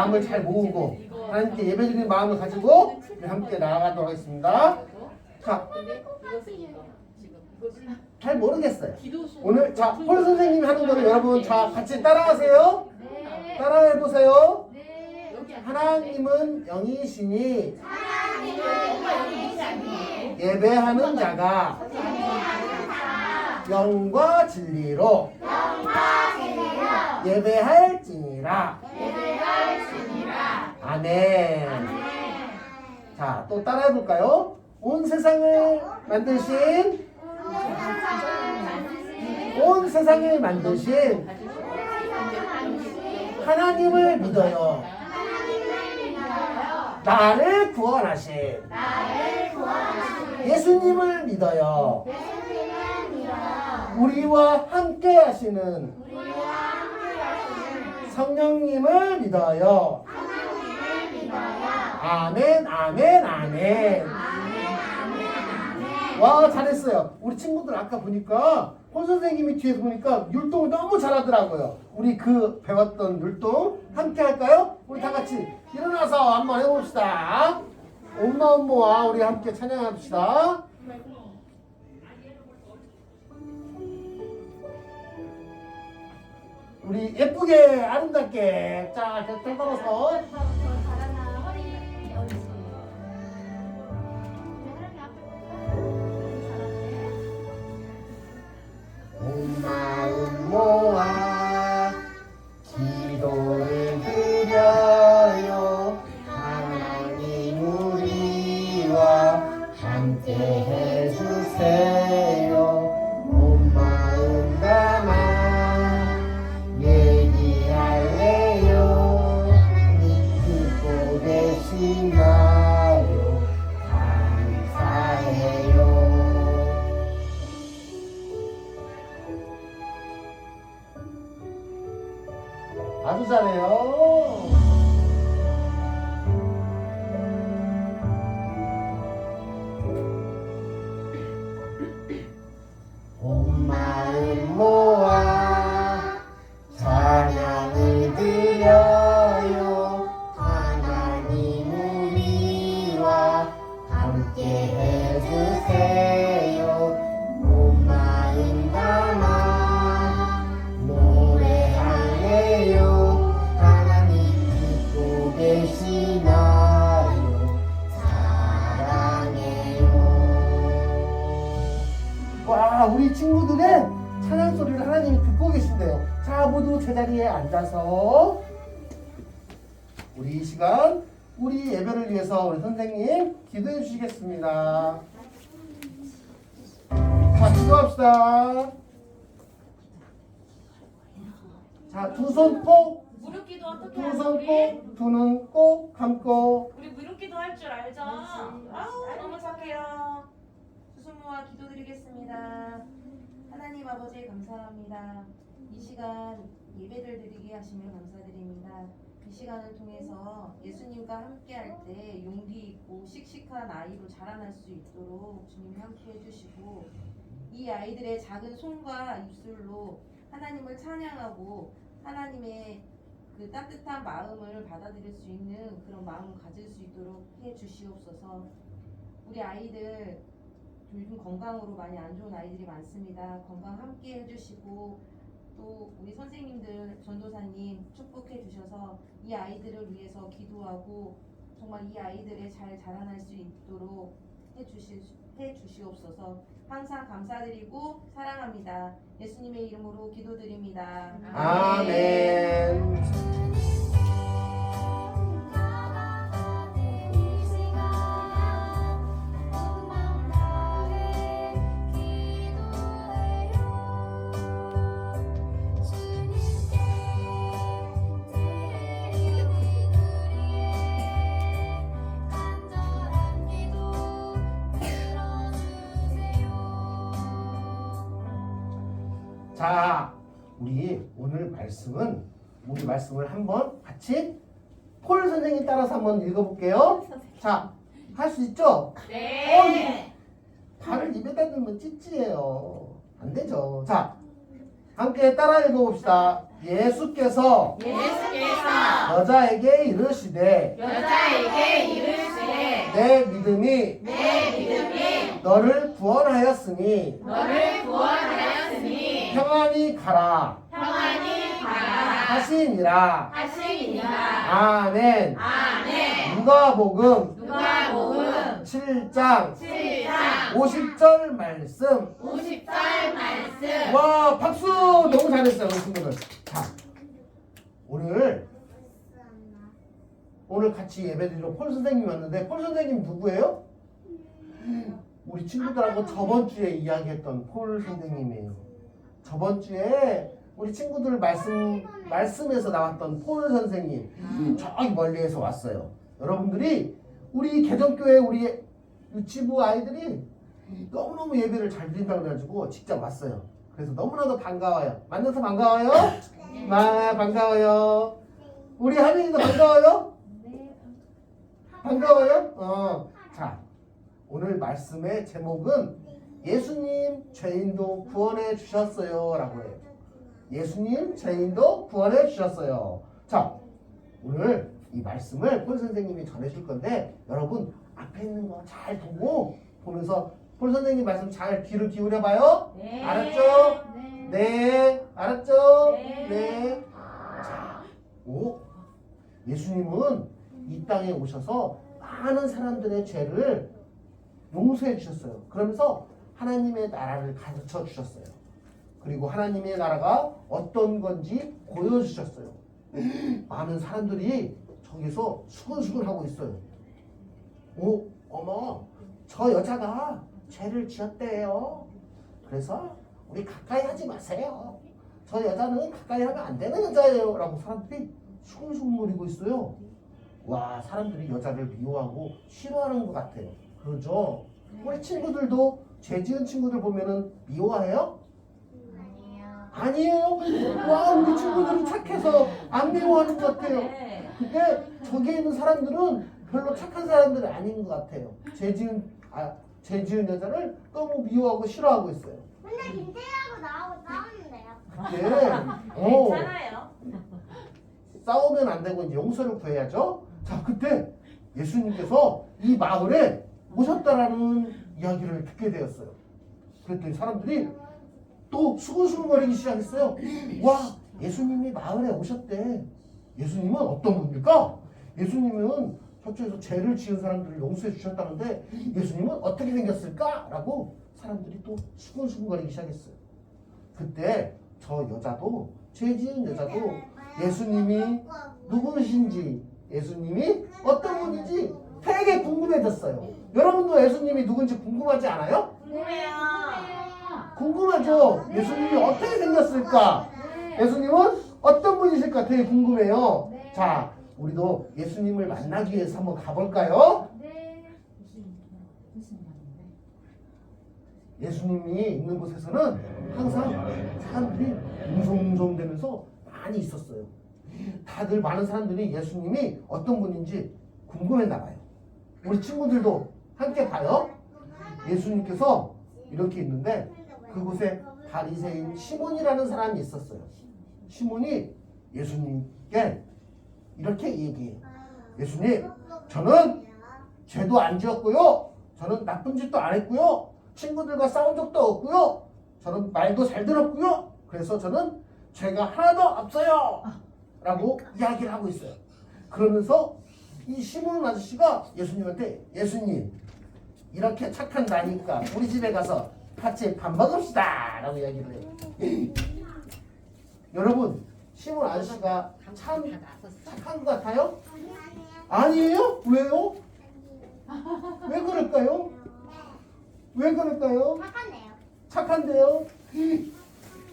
마음을 잘 모으고 하나님께 예배드리는 마음을 가지고 우리 함께 나아가도록 하겠습니다. 자, 잘 모르겠어요. 오늘 자, 폴 선생님이 하는 거를 여러분 자 같이 따라하세요. 따라해 보세요. 하나님은 영이시니 예배하는 자가 영과 진리로 예배할지니라. 아멘. 자, 또 따라 해 볼까요? 온 세상을 만드신 온 세상을 만드신 하나님을 믿어요. 나를 구원하신 예수님을 믿어요. 우리와 함께 하시는 성령님을 믿어요. 아멘, 아멘, 아멘. 와, 잘했어요. 우리 친구들 아까 보니까 폰 선생님이 뒤에서 보니까 율동을 너무 잘하더라고요. 우리 그 배웠던 율동 함께 할까요? 우리 다 같이 일어나서 한번 해봅시다. 엄마 엄마와 우리 함께 찬양합시다. 우리 예쁘게 아름답게 자, 잘 걸어서 온 앉아서 우리 이 시간 우리 예배를 위해서 우리 선생님 기도해 주시겠습니다 자 기도합시다 자 두 손 꼭 무릎 기도 어떻게 두 하죠 손 우리? 꼭, 두 눈 꼭 감고 우리 무릎 기도 할 줄 알죠? 아우 너무 착해요. 수수모아 기도드리겠습니다. 하나님 아버지 감사합니다. 이 시간 예배를 드리게 하시며 감사드립니다. 이 시간을 통해서 예수님과 함께 할 때 용기 있고 씩씩한 아이로 자라날 수 있도록 주님이 함께 해 주시고 이 아이들의 작은 손과 입술로 하나님을 찬양하고 하나님의 그 따뜻한 마음을 받아들일 수 있는 그런 마음을 가질 수 있도록 해 주시옵소서. 우리 아이들 요즘 건강으로 많이 안 좋은 아이들이 많습니다. 건강 함께 해주시고 또 우리 선생님들 전도사님 축복해 주셔서 이 아이들을 위해서 기도하고 정말 이 아이들의 잘 자라날 수 있도록 해 주시 해 주시옵소서. 항상 감사드리고 사랑합니다. 예수님의 이름으로 기도드립니다. 아멘 자, 말씀은 우리 말씀을 한번 같이 폴 선생님 따라서 한번 읽어볼게요. 자, 할 수 있죠? 네. 발을 입에다 넣으면 찌찌해요. 안 되죠. 자, 함께 따라 읽어봅시다. 예수께서 예수께서 여자에게 이르시되 여자에게 이르시되 내 믿음이 내 믿음이 너를 구원하였으니 너를 구원하였으니 평안히 가라 평안히 가라 하시니라. 하시니라. 아멘. 아멘. 누가복음? 누가복음? 7장. 7장. 50절 말씀. 50절 말씀. 와 박수! 너무 잘했어요 우리 친구들. 자 오늘 오늘 같이 예배드리러 폴 선생님이 왔는데 폴 선생님 누구예요? 우리 친구들하고 저번 주에 이야기했던 폴 선생님이에요. 저번 주에 우리 친구들 말씀 말씀에서 나왔던 폴 선생님 저기 멀리에서 왔어요 여러분들이 우리 개정교회 우리 유치부 아이들이 너무너무 예배를 잘 드린다고 그래가지고 직접 왔어요. 그래서 너무나도 반가워요. 만나서 반가워요? 마 반가워요. 우리 하민이도 반가워요? 반가워요? 어. 자, 오늘 말씀의 제목은 예수님 죄인도 구원해 주셨어요. 라고 해요. 예수님 죄인도 구원해 주셨어요. 자, 오늘 이 말씀을 폴 선생님이 전해줄 건데 여러분 앞에 있는 거 잘 보고 보면서 폴 선생님 말씀 잘 귀를 기울여 봐요. 네. 알았죠? 네. 알았죠? 네. 네. 자, 오. 예수님은 이 땅에 오셔서 많은 사람들의 죄를 용서해 주셨어요. 그러면서 하나님의 나라를 가르쳐 주셨어요. 그리고 하나님의 나라가 어떤 건지 보여주셨어요. 많은 사람들이 저기서 수근수근 하고 있어요. 오, 어머, 저 여자가 죄를 지었대요. 그래서 우리 가까이 하지 마세요. 저 여자는 가까이 하면 안 되는 여자예요. 라고 사람들이 수근수근거리고 있어요. 와, 사람들이 여자를 미워하고 싫어하는 것 같아요. 그러죠? 우리 친구들도 죄 지은 친구들 보면은 미워해요? 아니에요. 와, 우리 친구들은 착해서 안 미워하는 것 같아요. 네. 근데 저기에 있는 사람들은 별로 착한 사람들이 아닌 것 같아요. 죄 지은, 아, 죄 지은 여자를 너무 미워하고 싫어하고 있어요. 근데 김태희하고 나하고 싸웠는데요. 그때, 어, 괜찮아요. 싸우면 안 되고 이제 용서를 구해야죠. 자, 그때 예수님께서 이 마을에 오셨다라는 이야기를 듣게 되었어요. 그랬더니 사람들이 또 수근수근거리기 시작했어요. 와, 예수님이 마을에 오셨대. 예수님은 어떤 분입니까? 예수님은 저쪽에서 죄를 지은 사람들을 용서해 주셨다는데 예수님은 어떻게 생겼을까? 라고 사람들이 또 수근수근거리기 시작했어요. 그때 저 여자도 죄 지은 여자도 예수님이 누구신지 예수님이 어떤 분인지 되게 궁금해졌어요. 여러분도 예수님이 누군지 궁금하지 않아요? 궁금해요. 궁금하죠? 예수님이 어떻게 생겼을까? 예수님은 어떤 분이실까 되게 궁금해요. 자, 우리도 예수님을 만나기 위해서 한번 가볼까요? 예수님이 있는 곳에서는 항상 사람들이 웅성웅성대면서 많이 있었어요. 다들 많은 사람들이 예수님이 어떤 분인지 궁금했나 봐요. 우리 친구들도 함께 봐요. 예수님께서 이렇게 있는데 그곳에 바리새인 시몬이라는 사람이 있었어요. 시몬이 예수님께 이렇게 얘기해요. 예수님, 저는 죄도 안 지었고요. 저는 나쁜 짓도 안 했고요. 친구들과 싸운 적도 없고요. 저는 말도 잘 들었고요. 그래서 저는 죄가 하나도 없어요. 라고 이야기를 하고 있어요. 그러면서 이 시몬 아저씨가 예수님한테 예수님 이렇게 착한 나니까 우리 집에 가서 같이 밥 먹읍시다 라고 이야기를 해요. 여러분 시몬 아저씨가 참 착한 것 같아요? 아니에요? 왜요? 왜 그럴까요? 왜 그럴까요? 착하네요. 착한데요?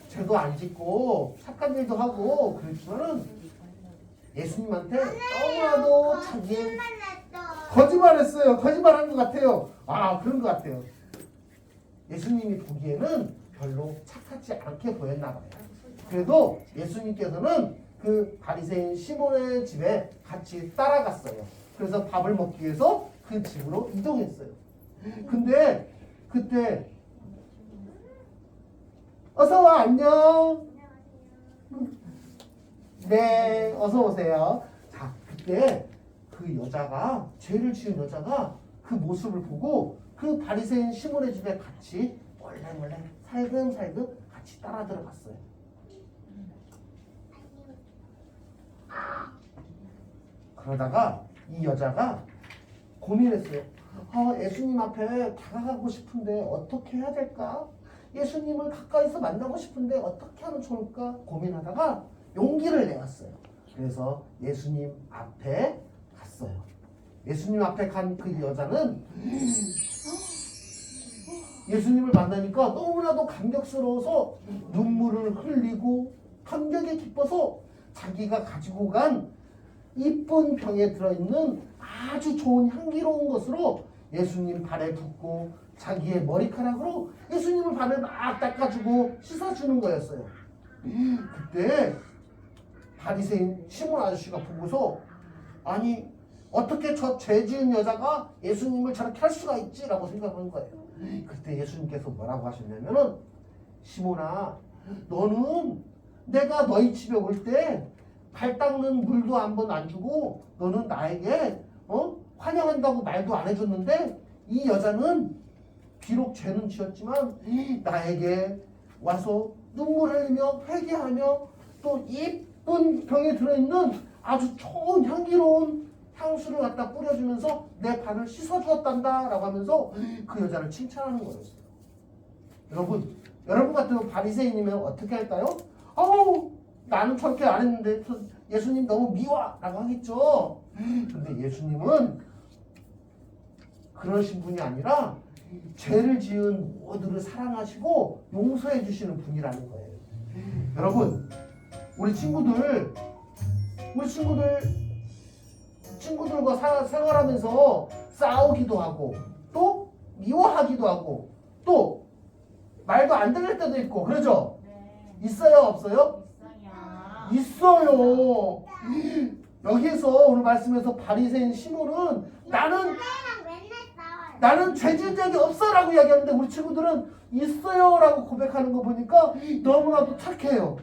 죄도 안 짓고 착한 일도 하고 그렇지만은 예수님한테 너무나도 자기 만났어. 거짓말했어요. 거짓말한 것 같아요. 아 그런 것 같아요. 예수님이 보기에는 별로 착하지 않게 보였나 봐요. 그래도 예수님께서는 그 바리새인 시몬의 집에 같이 따라갔어요. 그래서 밥을 먹기 위해서 그 집으로 이동했어요. 근데 그때 어서 와 안녕. 네, 어서 오세요. 자, 그때 그 여자가 죄를 지은 여자가 그 모습을 보고 그 바리새인 시몬의 집에 같이 몰래 몰래 살금살금 같이 따라 들어갔어요. 그러다가 이 여자가 고민했어요. 아, 예수님 앞에 다가가고 싶은데 어떻게 해야 될까? 예수님을 가까이서 만나고 싶은데 어떻게 하면 좋을까? 고민하다가 용기를 내었어요. 그래서 예수님 앞에 갔어요. 예수님 앞에 간 그 여자는 예수님을 만나니까 너무나도 감격스러워서 눈물을 흘리고 감격에 기뻐서 자기가 가지고 간 이쁜 병에 들어있는 아주 좋은 향기로운 것으로 예수님 발에 붓고 자기의 머리카락으로 예수님을 발을 막 닦아주고 씻어주는 거였어요. 그때 바리새인 시몬 아저씨가 보고서 아니 어떻게 저 죄 지은 여자가 예수님을 저렇게 할 수가 있지라고 생각한 거예요. 그때 예수님께서 뭐라고 하셨냐면은 시몬아 너는 내가 너희 집에 올 때 발 닦는 물도 한 번 안 주고 너는 나에게 어? 환영한다고 말도 안 해줬는데 이 여자는 비록 죄는 지었지만 나에게 와서 눈물 흘리며 회개하며 또 이쁜 병에 들어있는 아주 좋은 향기로운 향수를 갖다 뿌려주면서 내 발을 씻어주었단다 라고 하면서 그 여자를 칭찬하는 거였어요 여러분 여러분 같은 바리새인이면 어떻게 할까요? 아우 나는 저렇게 안 했는데 저 예수님 너무 미워 라고 하겠죠 근데 예수님은 그러신 분이 아니라 죄를 지은 모두를 사랑하시고 용서해 주시는 분이라는 거예요. 여러분, 우리 친구들, 우리 친구들, 친구들과 사- 생활하면서 싸우기도 하고, 또 미워하기도 하고, 또 말도 안 들릴 때도 있고, 그러죠? 있어요, 없어요? 있어요. 여기에서 오늘 말씀에서 바리새인 시몬은 나는. 나는 죄진 적이 없어라고 이야기하는데 우리 친구들은 있어요라고 고백하는 거 보니까 너무나도 착해요.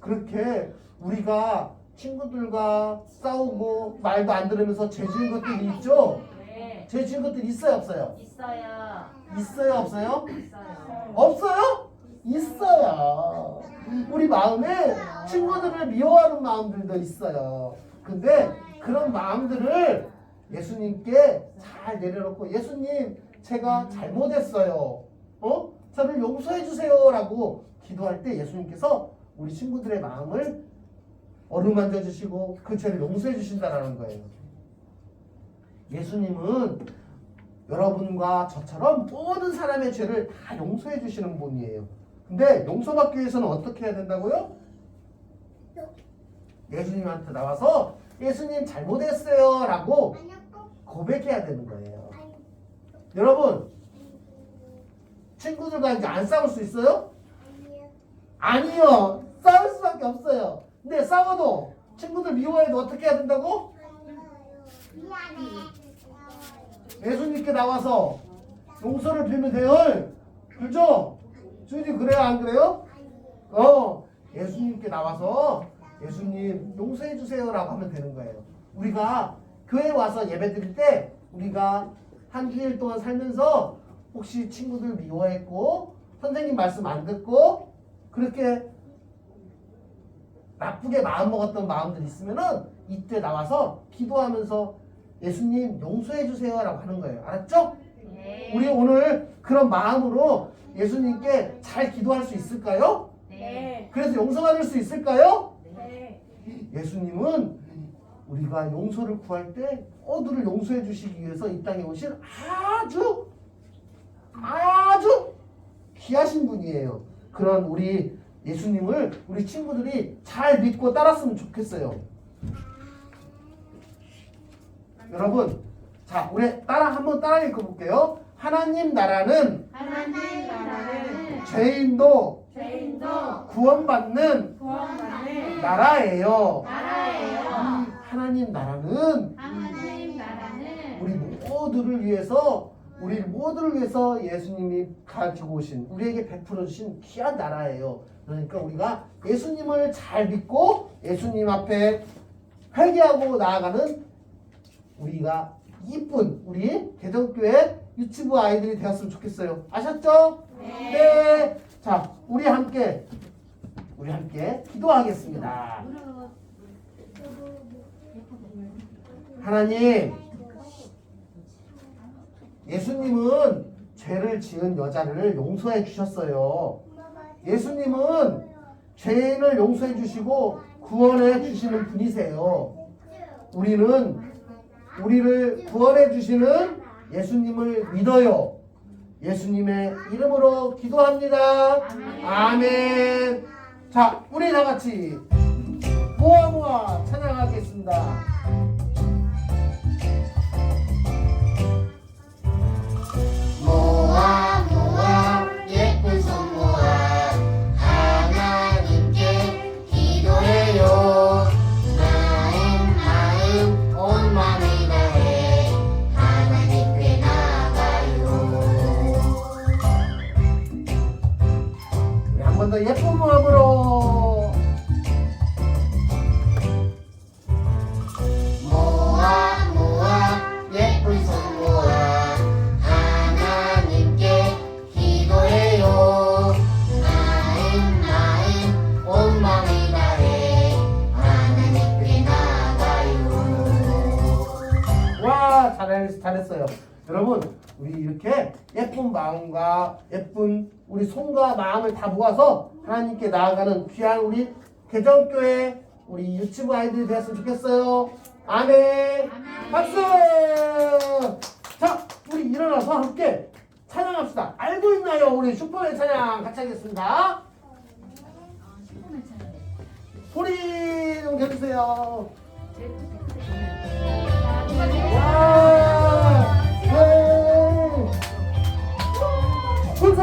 그렇게 우리가 친구들과 싸우고 말도 안 들으면서 죄진 것들이 있죠. 네. 죄진 것들이 있어요, 없어요? 있어요. 있어요, 없어요? 있어요. 없어요? 있어요. 우리 마음에 친구들을 미워하는 마음들도 있어요. 근데 그런 마음들을 예수님께 잘 내려놓고 예수님 제가 잘못했어요. 어? 저를 용서해 주세요라고 기도할 때 예수님께서 우리 친구들의 마음을 어루만져 주시고 그 죄를 용서해 주신다라는 거예요. 예수님은 여러분과 저처럼 모든 사람의 죄를 다 용서해 주시는 분이에요. 근데 용서받기 위해서는 어떻게 해야 된다고요? 예수님한테 나와서 예수님 잘못했어요 라고 고백해야 되는 거예요. 여러분 친구들과 이제 안 싸울 수 있어요? 아니요. 싸울 수밖에 없어요. 근데 싸워도 친구들 미워해도 어떻게 해야 된다고? 예수님께 나와서 용서를 빌면 돼요. 그죠? 주님 그래요 안 그래요? 어 예수님께 나와서 예수님 용서해 주세요라고 하면 되는 거예요. 우리가 교회 와서 예배 드릴 때 우리가 한 주일 동안 살면서 혹시 친구들 미워했고 선생님 말씀 안 듣고 그렇게 나쁘게 마음 먹었던 마음들 있으면은 이때 나와서 기도하면서 예수님 용서해 주세요라고 하는 거예요. 알았죠? 네. 우리 오늘 그런 마음으로 예수님께 잘 기도할 수 있을까요? 네. 그래서 용서받을 수 있을까요? 네. 예수님은 우리가 용서를 구할 때 어들을 용서해 주시기 위해서 이 땅에 오신 아주 아주 귀하신 분이에요. 그런 우리 예수님을 우리 친구들이 잘 믿고 따랐으면 좋겠어요. 여러분, 자, 우리 따라 한번 따라 읽어볼게요. 하나님 나라는 하나님 나라는 죄인도 죄인도 구원받는 구원받는 나라예요. 나라예요. 하나님 나라는 하나님 나라는 우리 모두를 위해서 우리 모두를 위해서 예수님이 가지고 오신 우리에게 베풀어 주신 귀한 나라예요. 그러니까 우리가 예수님을 잘 믿고 예수님 앞에 회개하고 나아가는 우리가 이쁜 우리 개정교회 유치부 아이들이 되었으면 좋겠어요. 아셨죠? 네. 자, 우리 함께 우리 함께 기도하겠습니다. 하나님, 예수님은 죄를 지은 여자를 용서해 주셨어요. 예수님은 죄인을 용서해 주시고 구원해 주시는 분이세요. 우리는 우리를 구원해 주시는 예수님을 믿어요. 예수님의 이름으로 기도합니다. 아멘. 자, 우리 다 같이 모아 모아 찬양하겠습니다. 와 잘했, 잘했어요. 여러분 우리 이렇게 예쁜 마음과 예쁜 우리 손과 마음을 다 모아서 하나님께 나아가는 귀한 우리 개정교회 우리 유치부 아이들이 되었으면 좋겠어요. 아멘. 박수! 자 우리 일어나서 함께 찬양합시다. 알고 있나요? 우리 슈퍼맨 찬양 같이 하겠습니다. 소리 좀 켜주세요. 와,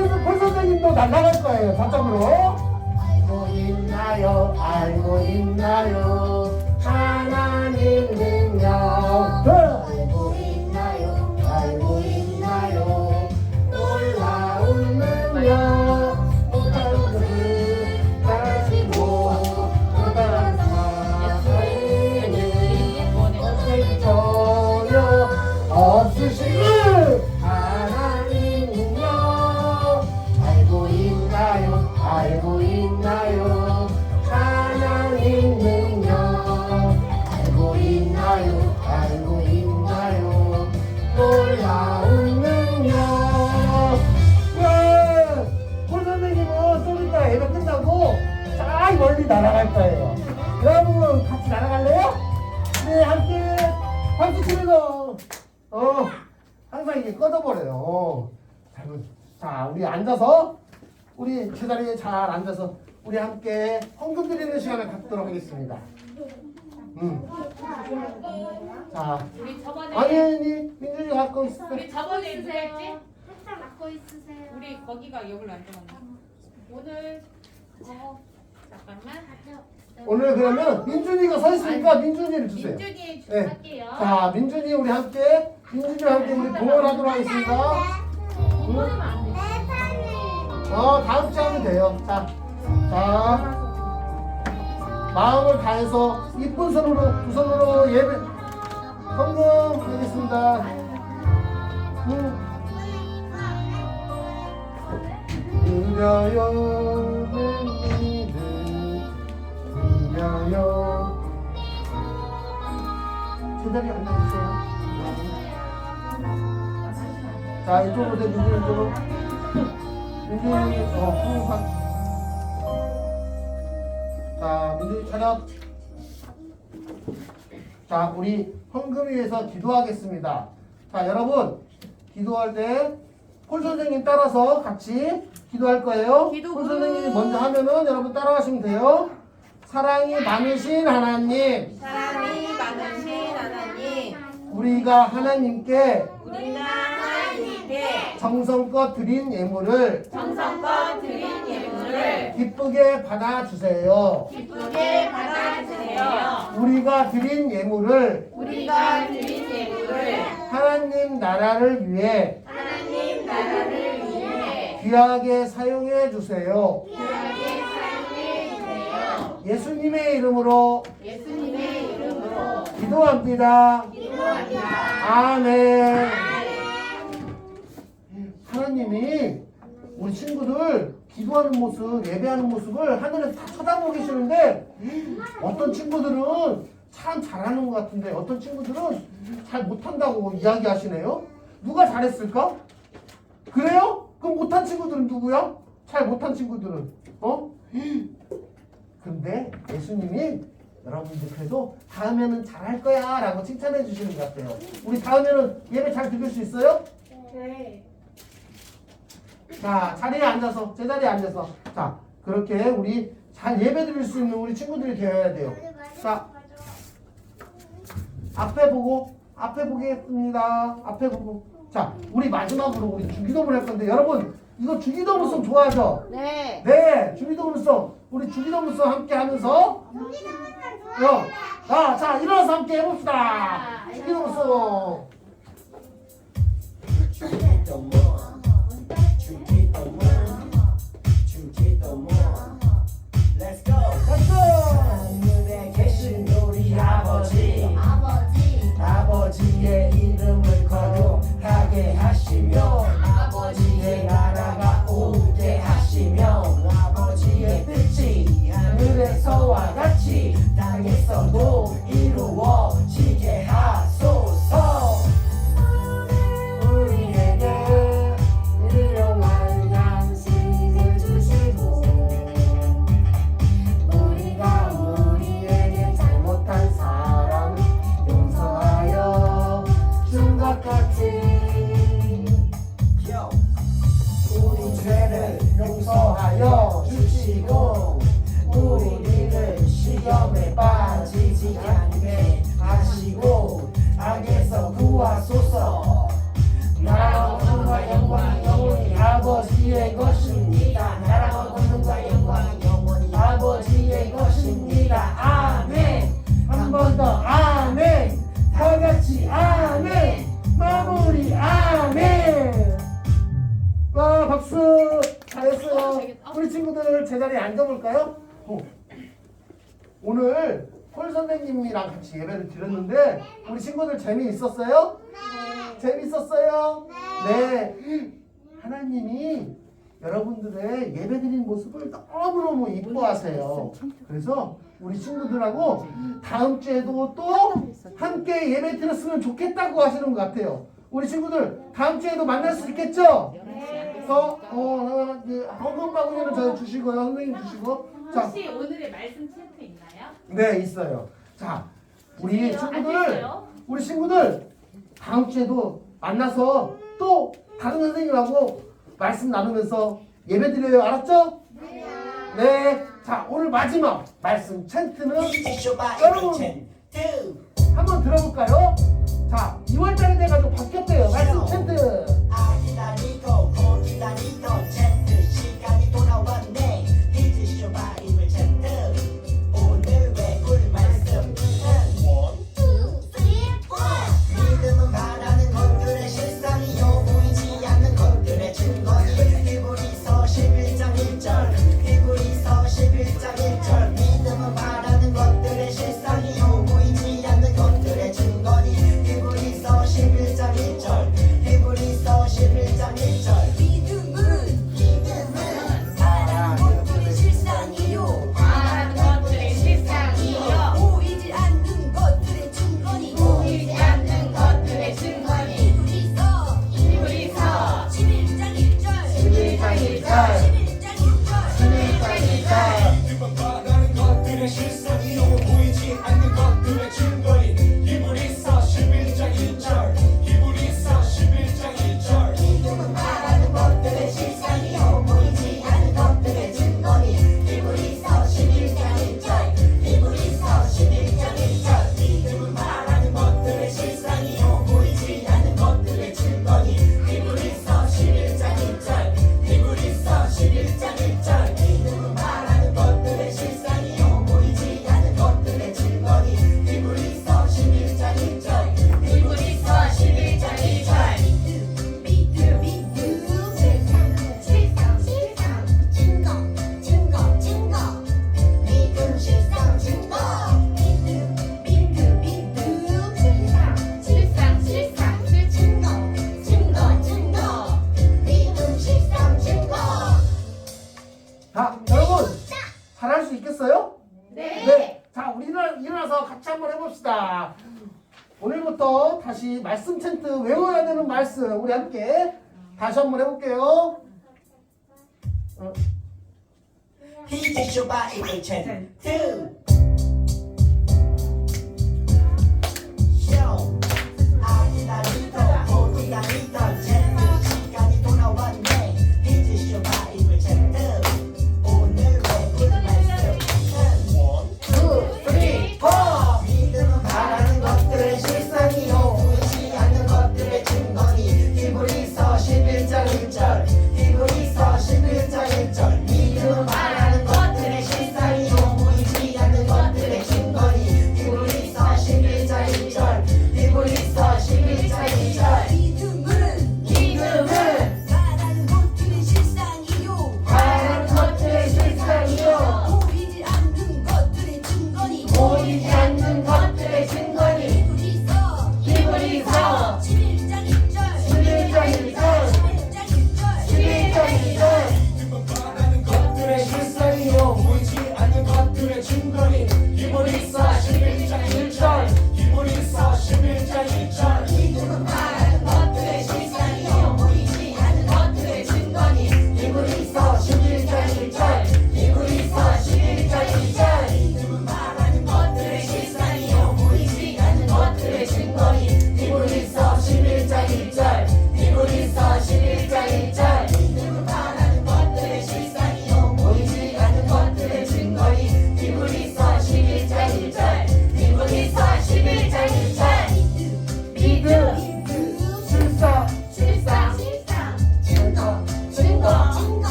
선생, 폴 선생님도 날아갈 거예요, 저쪽으로. 알고 있나요, 알고 있나요, 하나님 능력. 잘 앉아서 우리 함께 헌금 드리는 시간을 갖도록 하겠습니다. 음. 자, 우리 저번에 아니 아니 민준이 갖고 있어. 우리 저번에 누가. 했지? 살짝 맡고 있으세요. 우리 거기가 여기로 앉아갔나? 오늘 어 잠깐만 오늘 그러면 민준이가 서 있으니까 민준이를 주세요. 민준이 네. 할게요. 자, 민준이 우리 함께 민준이와 함께 우리 동원하도록 하겠습니다. 이거는 안 돼. 어, 다음 주에 하면 돼요. 자, 자, 마음을 다해서 이쁜 손으로 두 손으로 예배 헌금 하겠습니다. 음. 드려요 내 일을 드려요 제자리에 앉아주세요. 자, 이쪽으로 돼, 민준이 이쪽으로. 민준이, 어, 홍판. 자, 민준이 차렷. 자, 우리 헌금을 위해서 기도하겠습니다. 자, 여러분, 기도할 때, 폴 선생님 따라서 같이 기도할 거예요. 기도 폴 굿. 선생님이 먼저 하면은 여러분 따라하시면 돼요. 사랑이 많으신 하나님, 사랑이 많으신 하나님, 우리가 하나님께 우리가 하나님께 정성껏 드린 예물을 정성껏 드린 예물을 기쁘게 받아주세요. 기쁘게 받아주세요. 우리가 드린 예물을 우리가 드린 예물을 하나님 나라를 위해 하나님 나라를 위해 귀하게 사용해 주세요. 귀하게 사용해 주세요. 예수님의 이름으로 예수님의 이름으로 기도합니다. 기도합니다. 아멘. 하나님이 우리 친구들 기도하는 모습, 예배하는 모습을 하늘에서 다 쳐다보고 계시는데 어떤 친구들은 참 잘하는 것 같은데 어떤 친구들은 잘 못한다고 이야기하시네요. 누가 잘했을까? 그래요? 그럼 못한 친구들은 누구야? 잘 못한 친구들은 어? 근데 예수님이 여러분들 그래도 다음에는 잘할 거야 라고 칭찬해 주시는 것 같아요. 우리 다음에는 예배 잘 드릴 수 있어요? 네. 자, 자리에 앉아서, 제자리에 앉아서. 자, 그렇게 우리 잘 예배 드릴 수 있는 우리 친구들이 되어야 돼요. 자, 앞에 보고, 앞에 보겠습니다. 앞에 보고. 자, 우리 마지막으로 우리 주기도문 할 건데, 여러분, 이거 주기도문송 좋아하죠? 네. 네, 주기도문송. 우리 주기도문송 함께 하면서, 어, 자, 자, 일어나서 함께 해봅시다. 주기도문송. 아버지의 이름을 거룩하게 하시며 아버지의 나라가 오게 하시며 아버지의 뜻이 하늘에서와 같이 땅에서도 드렸는데 우리 친구들 재미있었어요? 재밌었어요? 네 하나님이 여러분들의 예배드린 모습을 너무너무 이뻐하세요 그래서 우리 친구들하고 다음 주에도 또 함께 예배 드렸으면 좋겠다고 하시는 것 같아요 우리 친구들 다음 주에도 만날 수 있겠죠? 어, 어, 어, 그 헌금 바구니는 저 주시고요, 선생님 주시고. 자, 혹시 오늘의 말씀 체크 있나요? 네 있어요. 자, 우리. 친구들. 우리 친구들 다음 주에도 만나서 또 다른 선생님하고 말씀 나누면서 예배 드려요, 알았죠? 네. 자, 오늘 마지막 말씀 챈트는 여러분 한번 들어볼까요? 자, 2월달이 돼가지고 바뀌었대요. 말씀 챈트. 아 지금부터 다시 말씀 챈트 외워야 되는 말씀 우리 함께 다시 한번 해볼게요. 어. He is your Bible chant. Two. Show. 아니다, 리더, 어디야, 리더, 쟤는 시간이 돌아와.